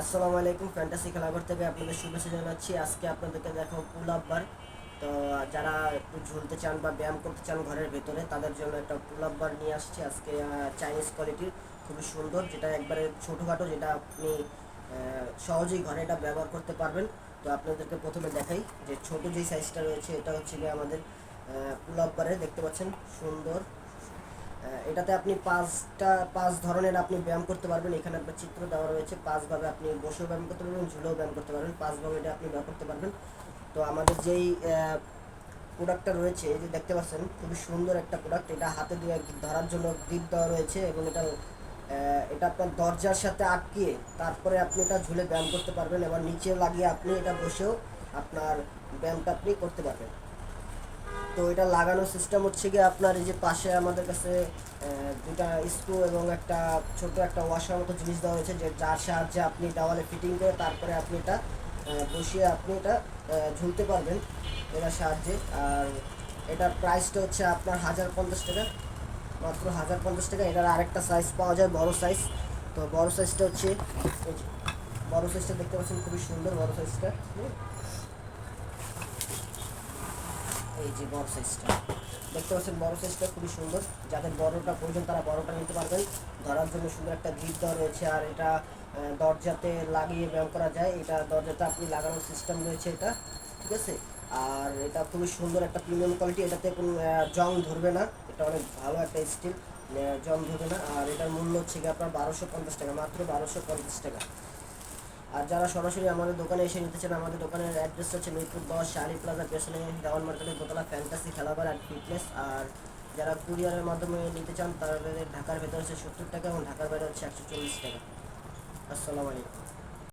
আসসালামু আলাইকুম ফ্যান্টাসি খেলাঘর থেকে আপনাদের শুভেচ্ছা জানাচ্ছি। আজকে আপনাদেরকে দেখো পুল আপ বার তো, যারা একটু ঝুলতে চান বা ব্যায়াম করতে চান ঘরের ভেতরে, তাদের জন্য একটা পুল আপ বার নিয়ে আসছি। আজকে চাইনিজ কোয়ালিটির খুবই সুন্দর, যেটা একবারে ছোটোখাটো, যেটা আপনি সহজেই ঘরে এটা ব্যবহার করতে পারবেন। তো আপনাদেরকে প্রথমে দেখাই যে ছোট যেই সাইজটা রয়েছে, এটা হচ্ছে গিয়ে আমাদের পুল আপ বারে দেখতে পাচ্ছেন? সুন্দর এটাতে আপনি পাঁচটা, পাঁচ ধরনের আপনি ব্যায়াম করতে পারবেন। এখানে আপনার চিত্র দেওয়া রয়েছে। পাঁচভাবে আপনি বসেও ব্যায়াম করতে পারবেন, ঝুলেও ব্যায়াম করতে পারবেন। পাঁচভাবে এটা আপনি ব্যায়াম করতে পারবেন। তো আমাদের যেই প্রোডাক্টটা রয়েছে যে দেখতে পাচ্ছেন, খুবই সুন্দর একটা প্রোডাক্ট এটা হাতে দিয়ে ধরার জন্য গ্রিপ দেওয়া রয়েছে এবং এটা এটা আপনার দরজার সাথে আটকিয়ে তারপরে আপনি এটা ঝুলে ব্যায়াম করতে পারবেন এবার নিচে লাগিয়ে আপনি এটা বসেও আপনার ব্যায়ামটা আপনি করতে পারবেন। তো এটা লাগানোর সিস্টেম হচ্ছে গিয়ে আপনার এই যে পাশে আমাদের কাছে দুটা স্ক্রু এবং একটা ছোট একটা ওয়াশার মতো জিনিস দেওয়া হয়েছে যে যার সাহায্যে আপনি দেওয়ালে ফিটিং করে তারপরে আপনি এটা বসিয়ে আপনি এটা ঝুলতে পারবেন এটার সাহায্যে। আর এটার প্রাইসটা হচ্ছে আপনার হাজার পঞ্চাশ টাকা, মাত্র হাজার পঞ্চাশ টাকা। এটার আরেকটা সাইজ পাওয়া যায়, বড় সাইজ তো বড় সাইজটা হচ্ছে বড় সাইজটা দেখতে পাচ্ছেন, খুবই সুন্দর বড় সাইজটা। এই যে বড় সাইজটা দেখতে পাচ্ছেন বড় সাইজটা খুবই সুন্দর। যাদের বড়টা প্রয়োজন, তারা বড়টা নিতে পারবেন। ধরার জন্য সুন্দর একটা গ্রিপ দেওয়া রয়েছে আর এটা দরজাতে লাগিয়ে ব্যায়াম করা যায়। এটা দরজাতে আপনি লাগানোর সিস্টেম রয়েছে এটা, ঠিক আছে? আর এটা খুবই সুন্দর একটা প্রিমিয়াম কোয়ালিটি এটাতে কোনো জং ধরবে না। এটা অনেক ভালো একটা স্টিল জং ধরবে না। আর এটার মূল্য হচ্ছে আপনার বারোশো পঞ্চাশ টাকা, মাত্র বারোশো পঞ্চাশ টাকা। আর যারা সরাসরি আমাদের দোকানে এসে নিতে চান, আমাদের দোকানের অ্যাড্রেস হচ্ছে মিরপুর দশ শাড়ি প্লাজা পেছনে ডাউন মার্কেটের দোতলা ফ্যান্টাসি খেলাবার আর ফিটনেস আর যারা কুরিয়ারের মাধ্যমে নিতে চান, তাদের ঢাকার ভেতর হচ্ছে সত্তর টাকা এবং ঢাকার বাইরে হচ্ছে একশো চল্লিশ টাকা। আসসালামু আলাইকুম।